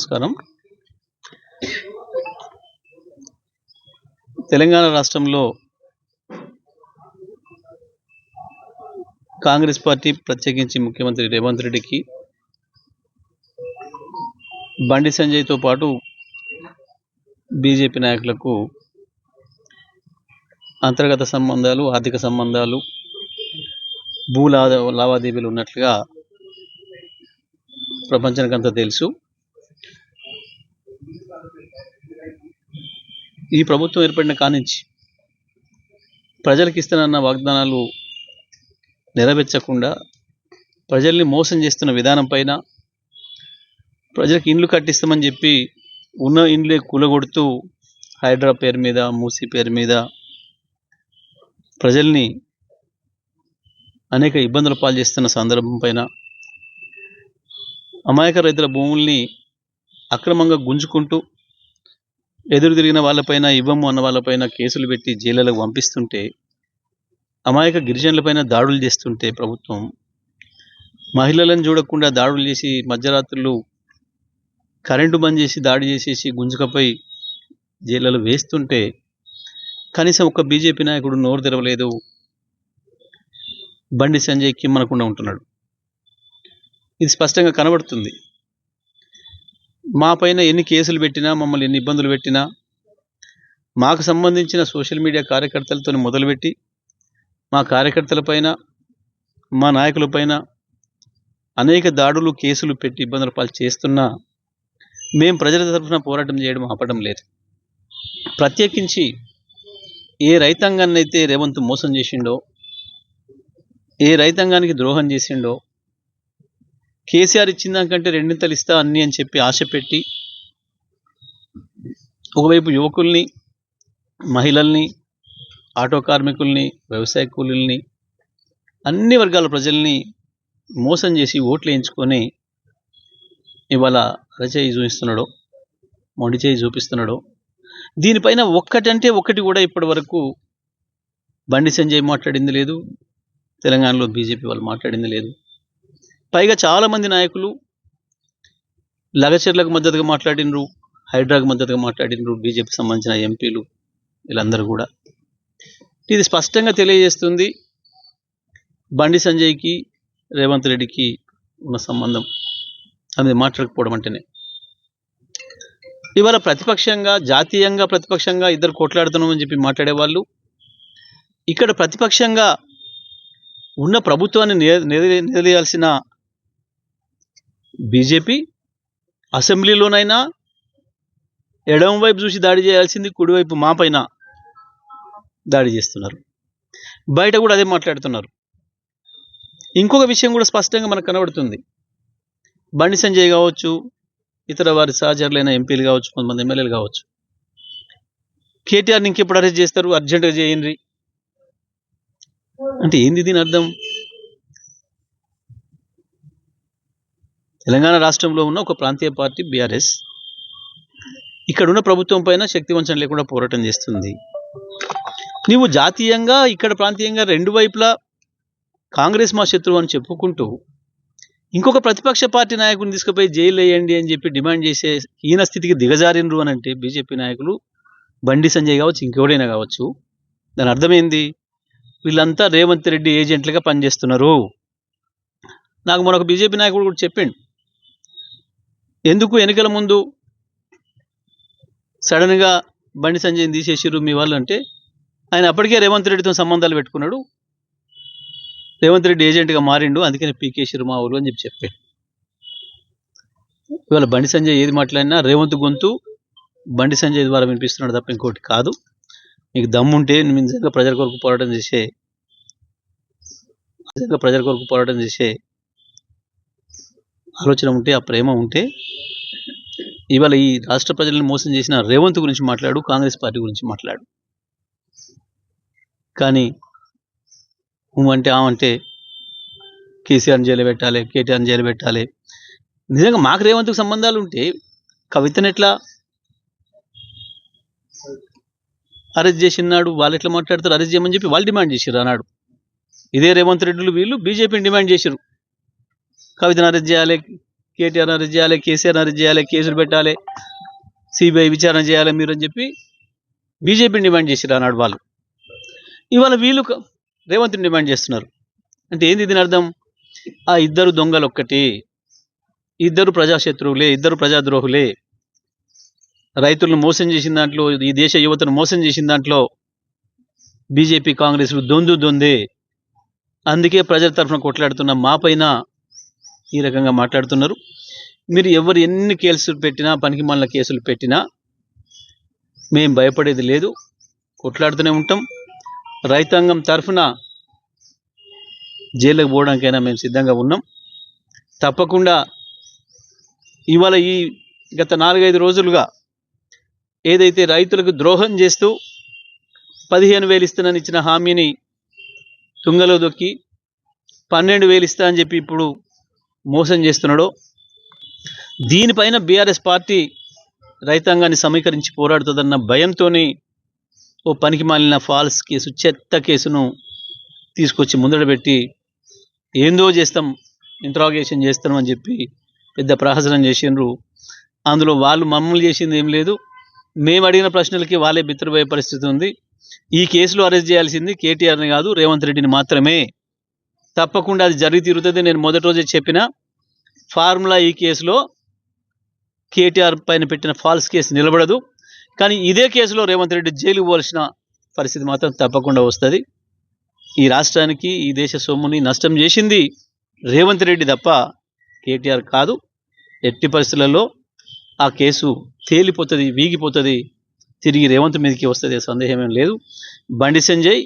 నమస్కారం. తెలంగాణ రాష్ట్రంలో కాంగ్రెస్ పార్టీ ప్రత్యేకించి ముఖ్యమంత్రి రేవంత్ రెడ్డికి బండి సంజయ్తో పాటు బీజేపీ నాయకులకు అంతర్గత సంబంధాలు ఆర్థిక సంబంధాలు భూ లావాదేవీలు ఉన్నట్లుగా ప్రపంచానికంతా తెలుసు. ఈ ప్రభుత్వం ఏర్పడిన కానించి ప్రజలకు ఇస్తానన్న వాగ్దానాలు నెరవేర్చకుండా ప్రజల్ని మోసం చేస్తున్న విధానం పైన ప్రజలకు ఇండ్లు కట్టిస్తామని చెప్పి ఉన్న ఇండ్లే కూలగొడుతూ హైడ్రా పేరు మీద మూసీ పేరు మీద ప్రజల్ని అనేక ఇబ్బందుల పాలు చేస్తున్న సందర్భం పైన అమాయక రైతుల భూముల్ని అక్రమంగా గుంజుకుంటూ ఎదురు తిరిగిన వాళ్ళపైన ఇవ్వము అన్న వాళ్ళపైన కేసులు పెట్టి జైళ్ళకు పంపిస్తుంటే అమాయక గిరిజనులపైన దాడులు చేస్తుంటే ప్రభుత్వం మహిళలను చూడకుండా దాడులు చేసి మధ్యరాత్రులు కరెంటు బంద్ చేసి దాడి చేసేసి గుంజుకపోయి జైళ్ళలో వేస్తుంటే కనీసం ఒక బీజేపీ నాయకుడు నోరు తెరవలేదు. బండి సంజయ్ కిమ్మనకుండా ఉంటున్నాడు. ఇది స్పష్టంగా కనబడుతుంది. మా పైన ఎన్ని కేసులు పెట్టినా మమ్మల్ని ఎన్ని ఇబ్బందులు పెట్టినా మాకు సంబంధించిన సోషల్ మీడియా కార్యకర్తలతో మొదలుపెట్టి మా కార్యకర్తలపైన మా నాయకులపైన అనేక దాడులు కేసులు పెట్టి ఇబ్బందుల పాలు చేస్తున్నా మేము ప్రజల తరఫున పోరాటం చేయడం ఆపడం లేదు. ప్రత్యేకించి ఏ రైతాంగాన్ని అయితే రేవంత్ మోసం చేసిండో ఏ రైతాంగానికి ద్రోహం చేసిండో కేసీఆర్ ఇచ్చిన దానికంటే రెండింతలు ఇస్తా అన్ని అని చెప్పి ఆశ పెట్టి ఒకవైపు యువకుల్ని మహిళల్ని ఆటో కార్మికుల్ని వ్యవసాయ కూలీల్ని అన్ని వర్గాల ప్రజల్ని మోసం చేసి ఓట్లు వేయించుకొని ఇవాళ అరచేయి చూపిస్తున్నాడో మొండిచేయి చూపిస్తున్నాడో. దీనిపైన ఒక్కటంటే ఒక్కటి కూడా ఇప్పటి వరకు బండి సంజయ్ మాట్లాడింది లేదు తెలంగాణలో బీజేపీ వాళ్ళు మాట్లాడింది లేదు. పైగా చాలామంది నాయకులు లగచర్లకు మద్దతుగా మాట్లాడినరు హైడ్రాకు మద్దతుగా మాట్లాడినరు బీజేపీకి సంబంధించిన ఎంపీలు వీళ్ళందరూ కూడా. ఇది స్పష్టంగా తెలియజేస్తుంది బండి సంజయ్కి రేవంత్ రెడ్డికి ఉన్న సంబంధం అనేది మాట్లాడకపోవడం అంటేనే. ఇవాళ ప్రతిపక్షంగా జాతీయంగా ప్రతిపక్షంగా ఇద్దరు కొట్లాడుతున్నామని చెప్పి మాట్లాడేవాళ్ళు ఇక్కడ ప్రతిపక్షంగా ఉన్న ప్రభుత్వాన్ని నిలదీయాల్సిన బీజేపీ అసెంబ్లీలోనైనా ఎడమ వైపు చూసి దాడి చేయాల్సింది కుడివైపు మా పైన దాడి చేస్తున్నారు. బయట కూడా అదే మాట్లాడుతున్నారు. ఇంకొక విషయం కూడా స్పష్టంగా మనకు కనబడుతుంది. బండి సంజయ్ కావచ్చు ఇతర వారి సహచరులైన ఎంపీలు కావచ్చు కొంతమంది ఎమ్మెల్యేలు కావచ్చు. కేటీఆర్ని ఇంకెప్పుడు అరెస్ట్ చేస్తారు? అర్జెంటుగా చేయండి. అంటే ఏంది దీని అర్థం? తెలంగాణ రాష్ట్రంలో ఉన్న ఒక ప్రాంతీయ పార్టీ బీఆర్ఎస్. ఇక్కడ ఉన్న ప్రభుత్వం పైన శక్తివంచన లేకుండా పోరాటం చేస్తుంది. నీవు జాతీయంగా ఇక్కడ ప్రాంతీయంగా రెండు వైపులా కాంగ్రెస్ మా శత్రువు అని చెప్పుకుంటూ ఇంకొక ప్రతిపక్ష పార్టీ నాయకుడిని తీసుకుపోయి జైలు వేయండి అని చెప్పి డిమాండ్ చేసే హీన స్థితికి దిగజారినరు అని అంటే బీజేపీ నాయకులు బండి సంజయ్ కావచ్చు ఇంకెవడైనా కావచ్చు. దాని అర్థమైంది? వీళ్ళంతా రేవంత్ రెడ్డి ఏజెంట్లుగా పనిచేస్తున్నారు. నాకు మరొక బీజేపీ నాయకుడు కూడా చెప్పిండు. ఎందుకు ఎన్నికల ముందు సడన్గా బండి సంజయ్ని తీసేసిర్రు మీ వాళ్ళు అంటే ఆయన అప్పటికే రేవంత్ రెడ్డితో సంబంధాలు పెట్టుకున్నాడు. రేవంత్ రెడ్డి ఏజెంట్గా మారిండు అందుకని పీకేసిరు మా ఊరు అని చెప్పి చెప్పాడు. ఇవాళ బండి సంజయ్ ఏది మాట్లాడినా రేవంత్ గొంతు బండి సంజయ్ ద్వారా వినిపిస్తున్నాడు తప్ప ఇంకోటి కాదు. మీకు దమ్ముంటే నిజంగా ప్రజల కొరకు పోరాటం చేసే నిజంగా ప్రజల కొరకు పోరాటం చేసే ఆలోచన ఉంటే ఆ ప్రేమ ఉంటే ఇవాళ ఈ రాష్ట్ర ప్రజలను మోసం చేసిన రేవంత్ గురించి మాట్లాడు కాంగ్రెస్ పార్టీ గురించి మాట్లాడు. కానీ అంటే ఆమంటే కేసీఆర్ని జైలు పెట్టాలి కేటీఆర్ని జైలు పెట్టాలి. నిజంగా మాకు రేవంత్కు సంబంధాలు ఉంటే కవితను ఎట్లా అరెస్ట్ చేసినాడు వాళ్ళు ఎట్లా మాట్లాడతారు అరెస్ట్ చేయమని చెప్పి వాళ్ళు డిమాండ్ చేసిర్రు అన్నాడు. ఇదే రేవంత్ రెడ్డిలు వీళ్ళు బీజేపీని డిమాండ్ చేశారు కవితను అరెస్ట్ చేయాలి కేటీఆర్ అరెస్ట్ చేయాలి కేసీఆర్ అరెస్ట్ చేయాలి కేసులు పెట్టాలి సిబిఐ విచారణ చేయాలి మీరు అని చెప్పి బీజేపీని డిమాండ్ చేసిరు ఆనాడు వాళ్ళు. ఇవాళ వీళ్ళు రేవంత్ని డిమాండ్ చేస్తున్నారు. అంటే ఏంది దీని అర్థం? ఆ ఇద్దరు దొంగలు ఒక్కటి ఇద్దరు ప్రజాశత్రువులే ఇద్దరు ప్రజాద్రోహులే. రైతులను మోసం చేసిన దాంట్లో ఈ దేశ యువతను మోసం చేసిన దాంట్లో బీజేపీ కాంగ్రెస్లు దొందు దొందే. అందుకే ప్రజల తరఫున కొట్లాడుతున్న మా పైన ఈ రకంగా మాట్లాడుతున్నారు. మీరు ఎవరు ఎన్ని కేసులు పెట్టినా పనికి మళ్ళీ కేసులు పెట్టినా మేము భయపడేది లేదు. కొట్లాడుతూనే ఉంటాం. రైతాంగం తరఫున జైలుకు పోవడానికైనా మేము సిద్ధంగా ఉన్నాం. తప్పకుండా ఇవాళ ఈ గత నాలుగైదు రోజులుగా ఏదైతే రైతులకు ద్రోహం చేస్తూ పదిహేను వేలు ఇస్తానని ఇచ్చిన హామీని తుంగలో దొక్కి పన్నెండు వేలు ఇస్తా అని చెప్పి ఇప్పుడు మోసం చేస్తున్నాడో దీనిపైన బీఆర్ఎస్ పార్టీ రైతాంగాన్ని సమీకరించి పోరాడుతుందన్న భయంతోనే ఓ పనికి మాలిన ఫాల్స్ కేసు చెత్త కేసును తీసుకొచ్చి ముందర పెట్టి ఏందో చేస్తాం ఇంట్రాగేషన్ చేస్తాం అని చెప్పి పెద్ద ప్రహసనం చేసిండ్రు. అందులో వాళ్ళు మమ్మల్ని చేసింది ఏం లేదు. మేము అడిగిన ప్రశ్నలకి వాళ్ళే బిత్తరపోయే పరిస్థితి ఉంది. ఈ కేసులో అరెస్ట్ చేయాల్సింది కేటీఆర్ని కాదు రేవంత్ రెడ్డిని మాత్రమే. తప్పకుండా అది జరిగి తీరుతుంది. నేను మొదటి రోజే చెప్పిన ఫార్ములా ఈ కేసులో కేటీఆర్ పైన పెట్టిన ఫాల్స్ కేసు నిలబడదు. కానీ ఇదే కేసులో రేవంత్ రెడ్డి జైలు పోవాల్సిన పరిస్థితి మాత్రం తప్పకుండా వస్తుంది. ఈ రాష్ట్రానికి ఈ దేశ సొమ్ముని నష్టం చేసింది రేవంత్ రెడ్డి తప్ప కేటీఆర్ కాదు. ఎట్టి పరిస్థితులలో ఆ కేసు తేలిపోతుంది వీగిపోతుంది తిరిగి రేవంత్ మీదకి వస్తుంది సందేహం ఏం లేదు. బండి సంజయ్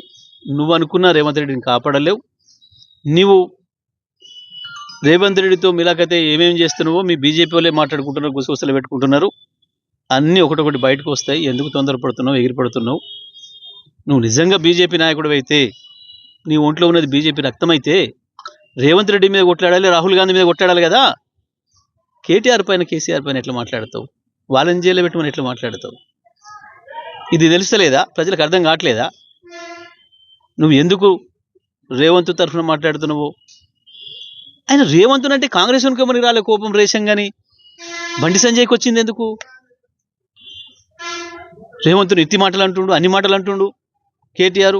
నువ్వు అనుకున్న రేవంత్ రెడ్డిని కాపాడలేవు. నీవు రేవంత్ రెడ్డితో మిలాకైతే ఏమేమి చేస్తున్నావో మీ బీజేపీ వాళ్ళే మాట్లాడుకుంటున్నారు గుసగుసలు పెట్టుకుంటున్నారు. అన్నీ ఒకటొకటి బయటకు వస్తాయి. ఎందుకు తొందరపడుతున్నావు ఎగిరిపడుతున్నావు? నువ్వు నిజంగా బీజేపీ నాయకుడు అయితే నీ ఒంట్లో ఉన్నది బీజేపీ రక్తం అయితే రేవంత్ రెడ్డి మీద కొట్లాడాలి రాహుల్ గాంధీ మీద కొట్లాడాలి కదా? కేటీఆర్ పైన కేసీఆర్ పైన ఎట్లా మాట్లాడతావు? వాళ్ళని జైల్లో పెట్టమని ఎట్లా మాట్లాడతావు? ఇది తెలుస్తలేదా? ప్రజలకు అర్థం కావట్లేదా? నువ్వు ఎందుకు రేవంత్ తరఫున మాట్లాడుతున్నావు? ఆయన రేవంత్ అంటే కాంగ్రెస్ వెనుకమని రాలే కోపం రేషం కానీ బండి సంజయ్కి వచ్చింది ఎందుకు? రేవంత్ని ఇత్తి మాటలు అంటుండు అన్ని మాటలు అంటుండు కేటీఆర్.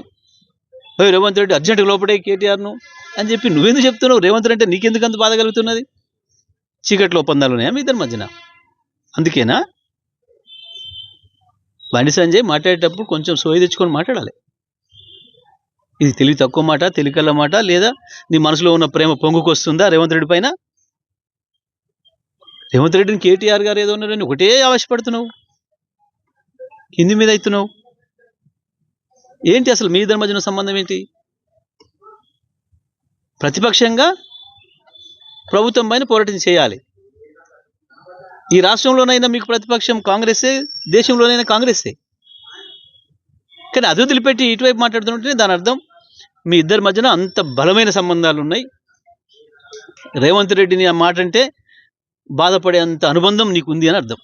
ఓయ్ రేవంత్ రెడ్డి అర్జెంటుగా లోపడే కేటీఆర్ను అని చెప్పి నువ్వెందుకు చెప్తున్నావు? రేవంత్ అంటే నీకెందుకు అంత బాధ కలుగుతున్నది? చీకట్లో ఒప్పందాలు ఉన్నాయా మీ ఇద్దరి మధ్యన? అందుకేనా? బండి సంజయ్ మాట్లాడేటప్పుడు కొంచెం సోయి తెచ్చుకొని మాట్లాడాలి. ఇది తెలివి తక్కువ మాట తెలికల్ల మాట లేదా నీ మనసులో ఉన్న ప్రేమ పొంగుకొస్తుందా రేవంత్ రెడ్డి పైన? రేవంత్ రెడ్డిని కేటీఆర్ గారు ఏదో ఉన్నారని ఒకటే ఆవేశపడుతున్నావు. హిందీ మీద అవుతున్నావు ఏంటి అసలు మీ ఇద్దరి మధ్యన సంబంధం ఏంటి? ప్రతిపక్షంగా ప్రభుత్వం పైన పోరాటం చేయాలి. ఈ రాష్ట్రంలోనైనా మీకు ప్రతిపక్షం కాంగ్రెసే దేశంలోనైనా కాంగ్రెసే కానీ అది వదిలిపెట్టి ఇటువైపు మాట్లాడుతుంటే దాని అర్థం మీ ఇద్దరి మధ్యన అంత బలమైన సంబంధాలు ఉన్నాయి. రేవంత్ రెడ్డిని ఆ మాట అంటే బాధపడే అంత అనుబంధం నీకుంది అని అర్థం.